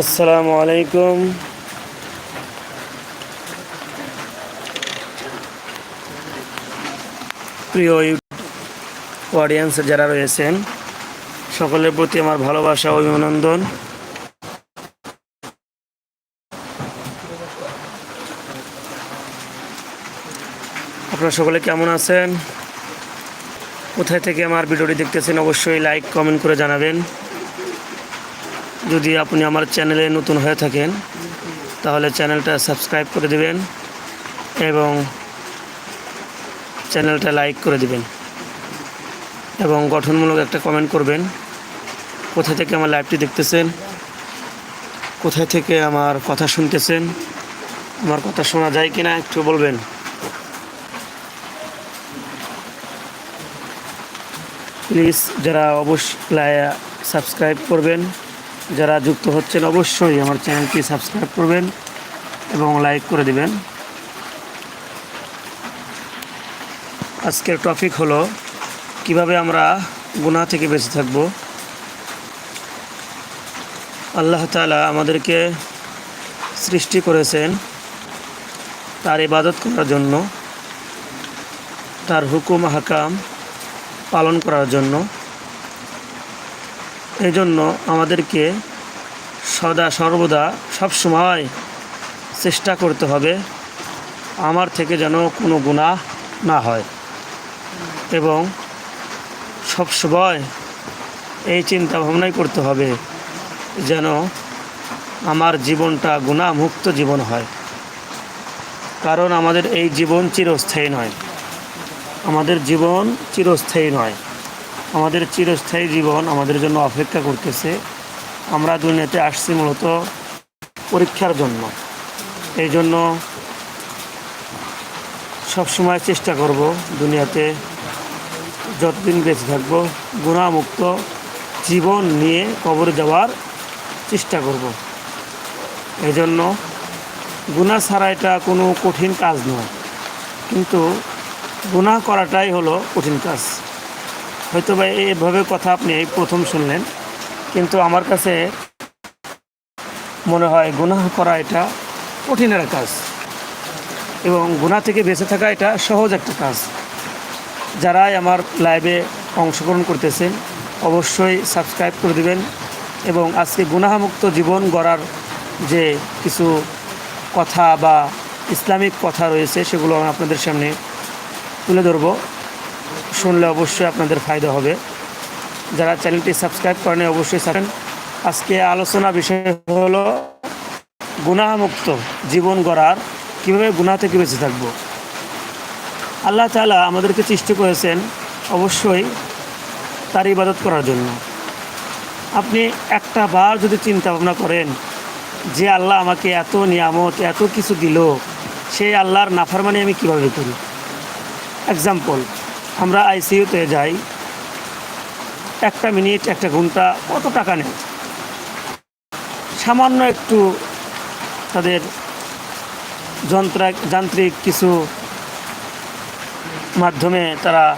আসসালামু আলাইকুম। প্রিয় অডিয়েন্স যারা রয়েছেন, সকলের প্রতি আমার ভালোবাসা অভিনন্দন। আপনারা সকলে কেমন আছেন? কোথায় থেকে আমার ভিডিওটি দেখতেছেন, অবশ্যই লাইক কমেন্ট করে জানাবেন। যদি আপনি আমার চ্যানেলে নতুন হয়ে থাকেন, তাহলে চ্যানেলটা সাবস্ক্রাইব করে দিবেন এবং চ্যানেলটা লাইক করে দিবেন এবং গঠনমূলক একটা কমেন্ট করবেন। কোথা থেকে আমার লাইভটি দেখতেছেন? কোথায় থেকে আমার কথা শুনতেছেন? আমার কথা শোনা যায় কি না একটু বলবেন। প্লিজ যারা অবশ্যই সাবস্ক্রাইব করবেন। যারা যুক্ত হচ্ছেন অবশ্যই আমার চ্যানেলটি সাবস্ক্রাইব করবেন এবং লাইক করে দিবেন। আজকের টপিক হলো, কীভাবে আমরা গুনাহ থেকে বেঁচে থাকব? আল্লাহ তালা আমাদেরকে সৃষ্টি করেছেন তার ইবাদত করার জন্য, তার হুকুম হাকাম পালন করার জন্য। এই জন্য আমাদেরকে সদা সর্বদা সব সময় চেষ্টা করতে হবে আমার থেকে যেন কোনো গুনাহ না হয়। এবং সব সময় এই চিন্তা ভাবনাই করতে হবে যেন আমার জীবনটা গুণামুক্ত জীবন হয়। কারণ আমাদের এই জীবন চিরস্থায়ী নয়। আমাদের জীবন চিরস্থায়ী নয়। আমাদের চিরস্থায়ী জীবন আমাদের জন্য অপেক্ষা করতেছে। আমরা দুনিয়াতে আসছি মূলত পরীক্ষার জন্য। এই জন্য সবসময় চেষ্টা করব দুনিয়াতে যতদিন বেঁচে থাকব, গুণামুক্ত জীবন নিয়ে কবরে যাওয়ার চেষ্টা করব। এই জন্য গুণা ছাড়া এটা কোনো কঠিন কাজ নয়। কিন্তু গুনাহ করাটাই হলো কঠিন কাজ। হয়তো বা এইভাবে কথা আপনি প্রথম শুনলেন, কিন্তু আমার কাছে মনে হয় গুনাহ করা এটা কঠিনের কাজ এবং গুনাহ থেকে বেঁচে থাকা এটা সহজ একটা কাজ। যারাই আমার লাইভে অংশগ্রহণ করতেছেন, অবশ্যই সাবস্ক্রাইব করে দেবেন এবং আজকে গুনাহমুক্ত জীবন গড়ার যে কিছু কথা বা ইসলামিক কথা রয়েছে, সেগুলো আমি আপনাদের সামনে তুলে ধরবো। শুনলে অবশ্যই আপনাদের ফায়দা হবে। যারা চ্যানেলটি সাবস্ক্রাইব করেন অবশ্যই সাবেন আজকে আলোচনা বিষয় হলো, গুনাহমুক্ত জীবন গড়ার কীভাবে গুনাহ থেকে বেঁচে থাকব। আল্লাহ তালা আমাদেরকে সৃষ্টি করেছেন অবশ্যই তার ইবাদত করার জন্য। আপনি একটা বার যদি চিন্তা ভাবনা করেন যে আল্লাহ আমাকে এত নিয়ামত, এত কিছু দিল, সেই আল্লাহর নাফারমানি আমি কীভাবে করি? এক্সাম্পল আমরা আইসিইউতে যাই। একটা মিনিট, একটা ঘণ্টা, কত টাকা নেয় সামান্য একটু তাদের যন্ত্রা, যান্ত্রিক কিছু মাধ্যমে তারা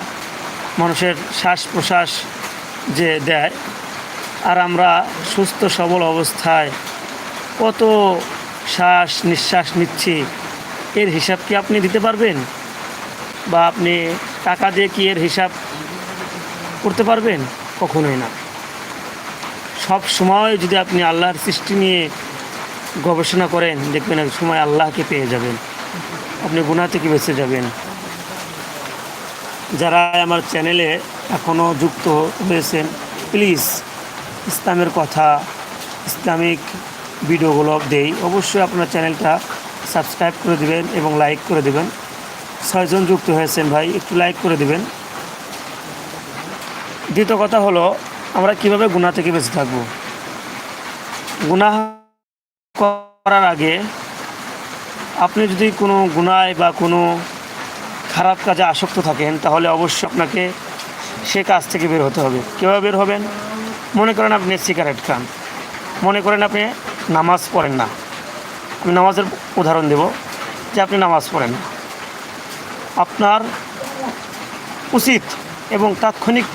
মানুষের শ্বাস প্রশ্বাস যে দেয়। আর আমরা সুস্থ, সবল অবস্থায় কত শ্বাস নিঃশ্বাস নিচ্ছি, এর হিসাব কি আপনি দিতে পারবেন? বা আপনি টাকা দিয়ে কি এর হিসাব করতে পারবেন? কখনোই না। সব সময় যদি আপনি আল্লাহর সৃষ্টি নিয়ে গবেষণা করেন, দেখবেন এক সময় আল্লাহকে পেয়ে যাবেন। আপনি গুণা থেকে বেঁচে যাবেন। যারা আমার চ্যানেলে এখনও যুক্ত হয়েছেন প্লিজ ইসলামের কথা, ইসলামিক ভিডিওগুলো দেই। অবশ্যই আপনার চ্যানেলটা সাবস্ক্রাইব করে দেবেন এবং লাইক করে দিবেন। ছয়জন যুক্ত হয়েছেন ভাই, একটু লাইক করে দিবেন। দ্বিতীয় কথা হলো, আমরা কীভাবে গুণা থেকে বেঁচে থাকব? গুনাহ করার আগে আপনি যদি কোনো গুণায় বা কোনো খারাপ কাজে আসক্ত থাকেন, তাহলে অবশ্যই আপনাকে সে কাজ থেকে বের হতে হবে। কীভাবে বের হবেন? মনে করেন আপনি সিগারেট খান। মনে করেন আপনি নামাজ পড়েন না। আমি নামাজের উদাহরণ দেব যে আপনি নামাজ পড়েন না। আপনার উচিত এবং তাৎক্ষণিক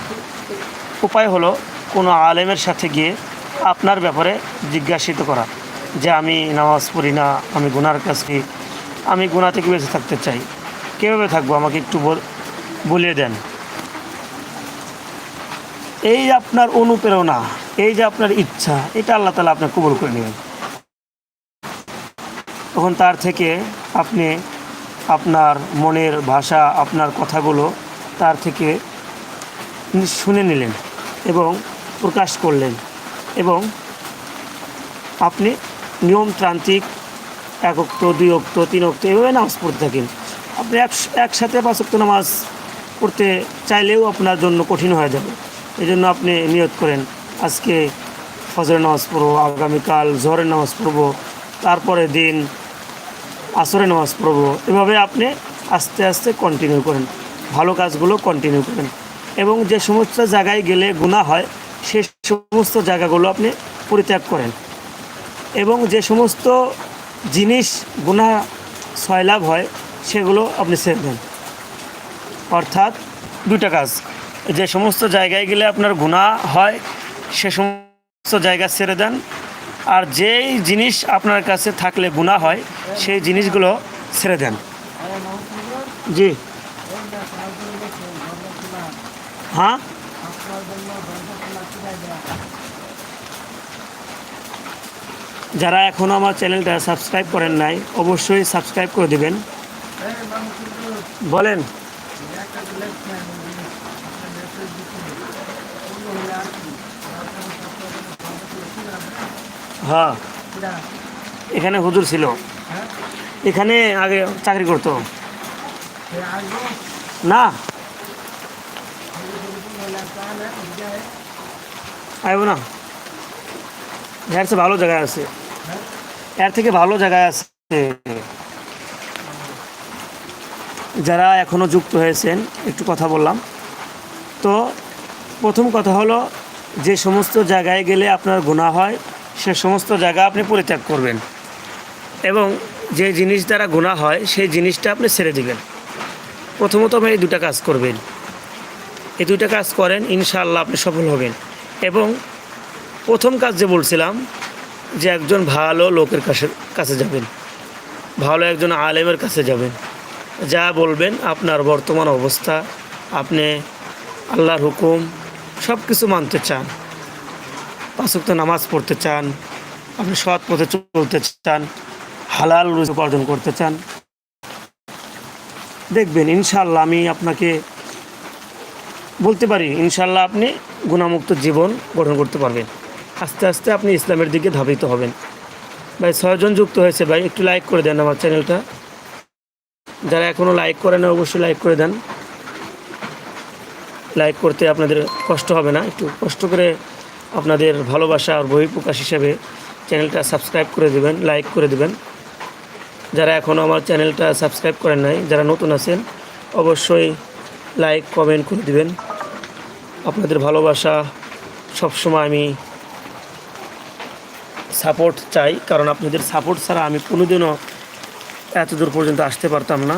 উপায় হলো কোনো আলেমের সাথে গিয়ে আপনার ব্যাপারে জিজ্ঞাসিত করা যে আমি নামাজ পড়ি না, আমি গুনার কাছ আমি গুণা থেকে বেঁচে থাকতে চাই। কীভাবে থাকব? আমাকে একটু বলিয়ে দেন। এই যে আপনার অনুপ্রেরণা, এই যে আপনার ইচ্ছা, এটা আল্লাহ তালা আপনার কবুল করে নেবেন। তখন তার থেকে আপনি আপনার মনের ভাষা, আপনার কথাগুলো তার থেকে শুনে নিলেন এবং প্রকাশ করলেন এবং আপনি নিয়মতান্ত্রিক এক অক্ত দুই অক্ত তিন অক্ত এভাবে নামাজ পড়তে থাকেন। আপনি এক, একসাথে পাঁচ অক্ত নামাজ পড়তে চাইলেও আপনার জন্য কঠিন হয়ে যাবে। এই জন্য আপনি নিয়ত করেন, আজকে ফজরের নামাজ পড়ব, আগামীকাল জহরের নামাজ পড়ব তারপরে দিন আসরের নামাজ পড়ব। এভাবে আপনি আস্তে আস্তে কন্টিনিউ করেন। ভালো কাজগুলো কন্টিনিউ করেন। এবং যে সমস্ত জায়গায় গেলে গুণা হয়, সে সমস্ত জায়গাগুলো আপনি পরিত্যাগ করেন। এবং যে সমস্ত জিনিস গুণা সয়লাভ হয়, সেগুলো আপনি ছেড়ে দেন। অর্থাৎ দুইটা কাজ। যে সমস্ত জায়গায় গেলে আপনার গুণা হয়, সে সমস্ত জায়গা ছেড়ে দেন। আর যেই জিনিস আপনার কাছে থাকলে গুণা হয়, সেই জিনিসগুলো ছেড়ে দেন। জি। হ্যাঁ? যারা এখনও আমার চ্যানেলটা সাবস্ক্রাইব করেন নাই, অবশ্যই সাবস্ক্রাইব করে দিবেন। বলেন। হ্যাঁ। এখানে হুজুর ছিল। এখানে আগে চাকরি করতো। না। আইব না। এর চেয়ে ভালো জায়গায় আছে। এর থেকে ভালো জায়গায় আছে। যারা এখনও যুক্ত হয়েছেন একটু কথা বললাম। তো প্রথম কথা হলো যে সমস্ত জায়গায় গেলে আপনার গুণা হয় সে সমস্ত জায়গা আপনি পরিত্যাগ করবেন। এবং যে জিনিস দ্বারা গুণা হয়, সেই জিনিসটা আপনি ছেড়ে দিবেন। প্রথমত আপনি এই দুটা কাজ করবেন। এই দুইটা কাজ করেন, ইনশাআল্লাহ আপনি সফল হবেন। এবং প্রথম কাজ যে বলছিলাম, যে একজন ভালো লোকের কাছে কাছে যাবেন। ভালো একজন আলেমের কাছে যাবেন। যা বলবেন, আপনার বর্তমান অবস্থা, আপনি আল্লাহর হুকুম সব কিছু মানতে চান। পাঁচক্ত নামাজ পড়তে চান, আপনি সৎ পথে চলতে চান, হালাল রুজি উপার্জন করতে চান, দেখবেন ইনশাল্লাহ আমি আপনাকে বলতে পারি ইনশাল্লাহ আপনি গুণামুক্ত জীবন গঠন করতে পারবেন। আস্তে আস্তে আপনি ইসলামের দিকে ধাবিত হবেন। ভাই ছয়জন যুক্ত হয়েছে ভাই, একটু লাইক করে দেন আমার চ্যানেলটা। যারা এখনও লাইক করে না অবশ্যই লাইক করে দেন। লাইক করতে আপনাদের কষ্ট হবে না, একটু কষ্ট করে আপনাদের ভালোবাসা আর বহিঃপ্রকাশ হিসেবে চ্যানেলটা সাবস্ক্রাইব করে দেবেন, লাইক করে দেবেন। যারা এখনও আমার চ্যানেলটা সাবস্ক্রাইব করেন নাই, যারা নতুন আছেন, অবশ্যই লাইক, কমেন্ট করে দিবেন। আপনাদের ভালোবাসা সবসময় আমি সাপোর্ট চাই, কারণ আপনাদের সাপোর্ট ছাড়া আমি কোনোদিনও এত দূর পর্যন্ত আসতে পারতাম না।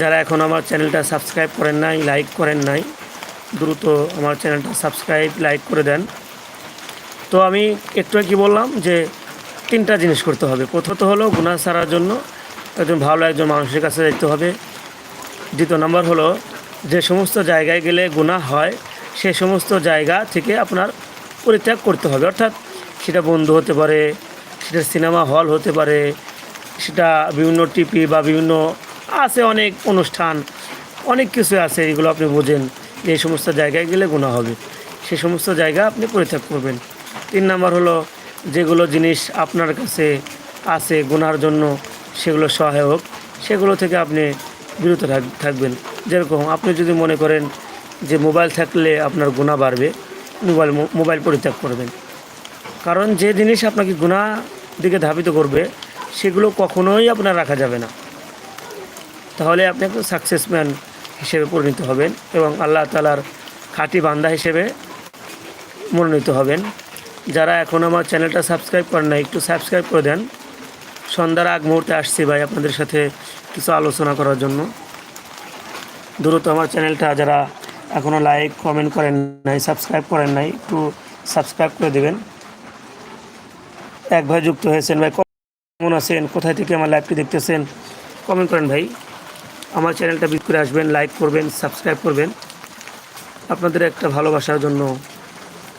যারা এখন আমার চ্যানেলটা সাবস্ক্রাইব করেন নাই, লাইক করেন নাই দ্রুত আমার চ্যানেলটা সাবস্ক্রাইব, লাইক করে দেন। তো আমি একটু কি বললাম যে তিনটা জিনিস করতে হবে। প্রথমত হলো গুণা সারার জন্য একজন ভালো একজন মানুষের কাছে যেতে হবে। দ্বিতীয় নম্বর হলো যে সমস্ত জায়গায় গেলে গুণা হয়, সে সমস্ত জায়গা থেকে আপনার পরিত্যাগ করতে হবে। অর্থাৎ সেটা বন্ধু হতে পারে, সেটা সিনেমা হল হতে পারে, সেটা বিভিন্ন টিপি বা বিভিন্ন আছে অনেক অনুষ্ঠান, অনেক কিছু আছে, এগুলো আপনি বোঝেন। যে সমস্ত জায়গায় গেলে গুণা হবে। সে সমস্ত জায়গা আপনি পরিত্যাগ করবেন। তিন নম্বর হলো, যেগুলো জিনিস আপনার কাছে আছে গুনার জন্য, সেগুলো সহায়ক সেগুলো থেকে আপনি বিরত থাক- থাকবেন। যেরকম আপনি যদি মনে করেন যে মোবাইল থাকলে আপনার গুণা বাড়বে, মোবাইল মোবাইল পরিত্যাগ করবেন। কারণ যে জিনিস আপনাকে গুণা দিকে ধাবিত করবে, সেগুলো কখনোই আপনার রাখা যাবে না। তাহলে আপনি একজন সাকসেসম্যান হিসেবে পরিণত হবেন এবং আল্লাহ তালার খাঁটি বান্দা হিসেবে মনোনীত হবেন। যারা এখন আমার চ্যানেলটা সাবস্ক্রাইব করেন না একটু সাবস্ক্রাইব করে দেন। সন্ধ্যার আগ মুহূর্তে আসছি ভাই আপনাদের সাথে কিছু আলোচনা করার জন্য। দ্রুত আমার চ্যানেলটা যারা এখনও লাইক, কমেন্ট করেন নাই, সাবস্ক্রাইব করেন নাই, একটু সাবস্ক্রাইব করে দেবেন। এক ভাই যুক্ত হয়েছেন, ভাই কেমন আছেন? কোথায় থেকে আমার লাইভটি দেখতেছেন? কমেন্ট করেন ভাই। আমার চ্যানেলটা বিট করে আসবেন লাইক করবেন সাবস্ক্রাইব করবেন। আপনাদের একটা ভালোবাসার জন্য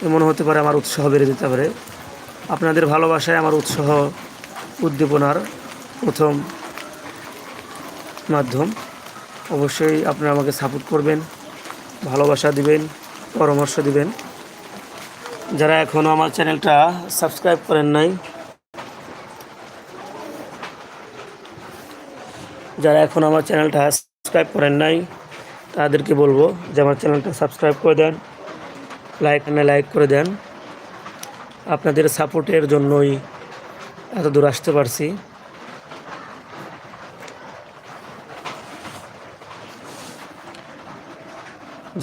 এমন হতে পারে আমার উৎসাহ বেড়ে যেতে পারে। আপনাদের ভালোবাসায় আমার উৎসাহ উদ্দীপনার প্রথম মাধ্যম। অবশ্যই আপনারা আমাকে সাপোর্ট করবেন, ভালোবাসা দিবেন, পরামর্শ দিবেন। যারা এখনও আমার চ্যানেলটা সাবস্ক্রাইব করেন নাই যারা এখন আমার চ্যানেলটা সাবস্ক্রাইব করেন নাই, তাদেরকে বলব যে আমার চ্যানেলটা সাবস্ক্রাইব করে দেন লাইক না লাইক করে দেন। আপনাদের সাপোর্টের জন্যই এত দূর আসতে পারছি।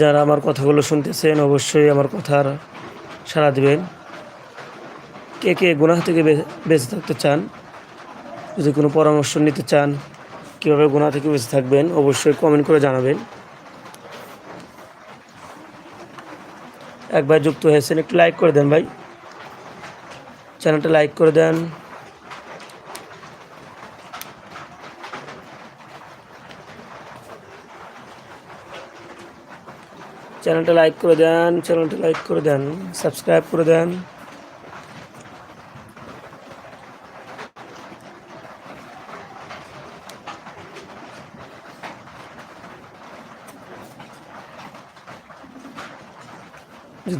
যারা আমার কথাগুলো শুনতেছেন, অবশ্যই আমার কথার সাড়া দেবেন। কে কে গুনাহ থেকে বেঁচে থাকতে চান, যদি কোনো পরামর্শ নিতে চান কীভাবে গুনাহ থেকে বেঁচে থাকবেন অবশ্যই কমেন্ট করে জানাবেন। একবার যুক্ত হয়েছেন, একটু লাইক করে দেন ভাই। চ্যানেলটা লাইক করে দেন। চ্যানেলটা লাইক করে দেন চ্যানেলটা লাইক করে দেন সাবস্ক্রাইব করে দেন।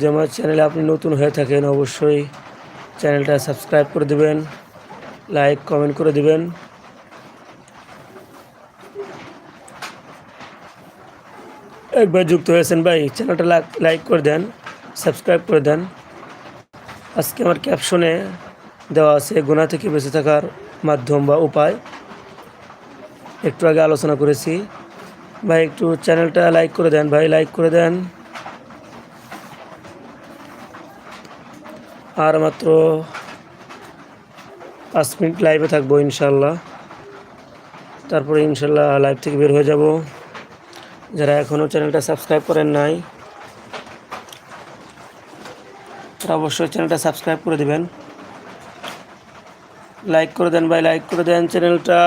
যদি আমার চ্যানেলে আপনি নতুন হয়ে থাকেন, অবশ্যই চ্যানেলটা সাবস্ক্রাইব করে দেবেন, লাইক, কমেন্ট করে দেবেন। একবার যুক্ত হয়েছেন ভাই, চ্যানেলটা লাইক করে দেন, সাবস্ক্রাইব করে দেন। আজকে আমার ক্যাপশনে দেওয়া আছে গুণা থেকে বেঁচে থাকার মাধ্যম বা উপায়। একটু আগে আলোচনা করেছি। ভাই, একটু চ্যানেলটা লাইক করে দেন, ভাই, লাইক করে দেন। আর মাত্র পাঁচ মিনিট লাইভে থাকব ইনশাল্লাহ তারপরে ইনশাল্লাহ লাইভ থেকে বের হয়ে যাব। যারা এখনও চ্যানেলটা সাবস্ক্রাইব করেন নাই, তারা অবশ্যই চ্যানেলটা সাবস্ক্রাইব করে দিবেন। লাইক করে দেন ভাই লাইক করে দেন চ্যানেলটা।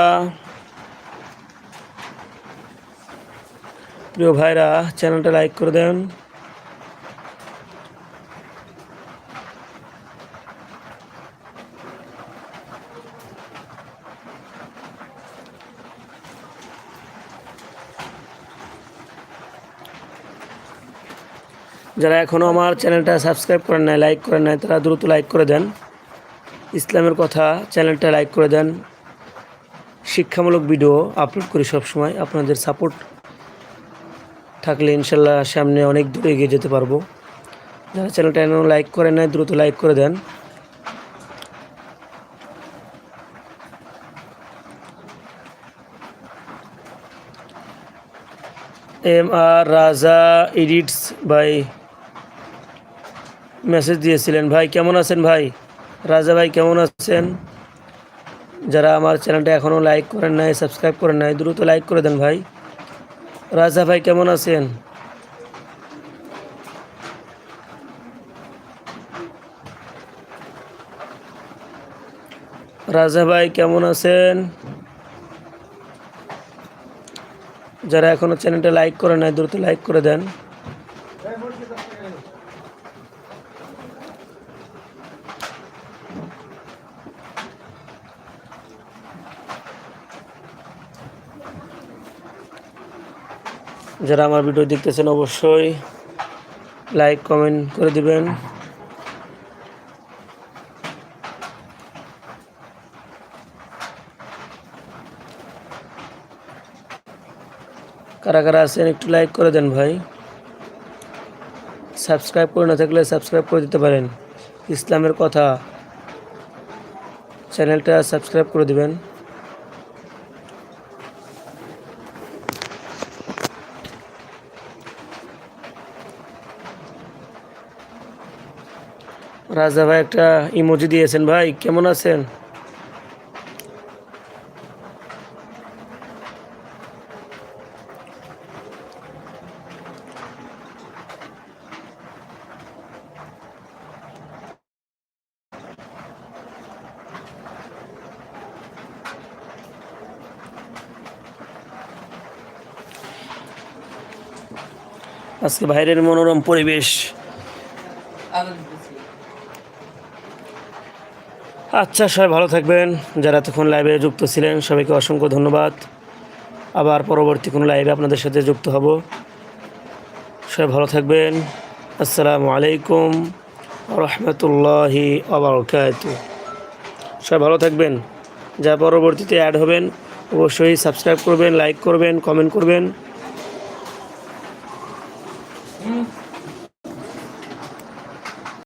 প্রিয় ভাইরা, চ্যানেলটা লাইক করে দেন। যারা এখনও আমার চ্যানেলটা সাবস্ক্রাইব করেন নাই লাইক করেন নাই, তারা দ্রুত লাইক করে দেন। ইসলামের কথা চ্যানেলটা লাইক করে দেন। শিক্ষামূলক ভিডিও আপলোড করি সব সময় আপনাদের সাপোর্ট থাকলে ইনশাল্লাহ সামনে অনেক দূরে এগিয়ে যেতে পারব। যারা চ্যানেলটা এখনও লাইক করেন নাই, দ্রুত লাইক করে দেন। এম আর রাজা এডিটস ভাই মেসেজ দিয়েছিলেন, ভাই, কেমন আছেন ভাই? রাজা ভাই, কেমন আছেন? যারা আমার চ্যানেলটা এখনও লাইক করেন নাই, সাবস্ক্রাইব করেন নাই, দ্রুত লাইক করে দেন ভাই। রাজা ভাই, কেমন আছেন? রাজা ভাই, কেমন আছেন? যারা এখনও চ্যানেলটা লাইক করে নাই, দ্রুত লাইক করে দেন। যারা আমার ভিডিও দেখতেছেন অবশ্যই লাইক কমেন্ট করে দিবেন। কারা কারা আছেন একটু লাইক করে দেন ভাই। সাবস্ক্রাইব করে না থাকলে সাবস্ক্রাইব করে দিতে পারেন। ইসলামের কথা। চ্যানেলটা সাবস্ক্রাইব করে দিবেন। রাজা ভাই একটা ইমোজি দিয়েছেন ভাই কেমন আছেন? আজকে বাইরের মনোরম পরিবেশ আচ্ছা সবাই ভালো থাকবেন। যারা তখন লাইভে যুক্ত ছিলেন, সবাইকে অসংখ্য ধন্যবাদ। আবার পরবর্তী কোনো লাইভে আপনাদের সাথে যুক্ত হব। সবাই ভালো থাকবেন। আসসালামু আলাইকুম রহমতুল্লাহি আবরকাত সবাই ভালো থাকবেন। যা পরবর্তীতে অ্যাড হবেন, অবশ্যই সাবস্ক্রাইব করবেন লাইক করবেন কমেন্ট করবেন।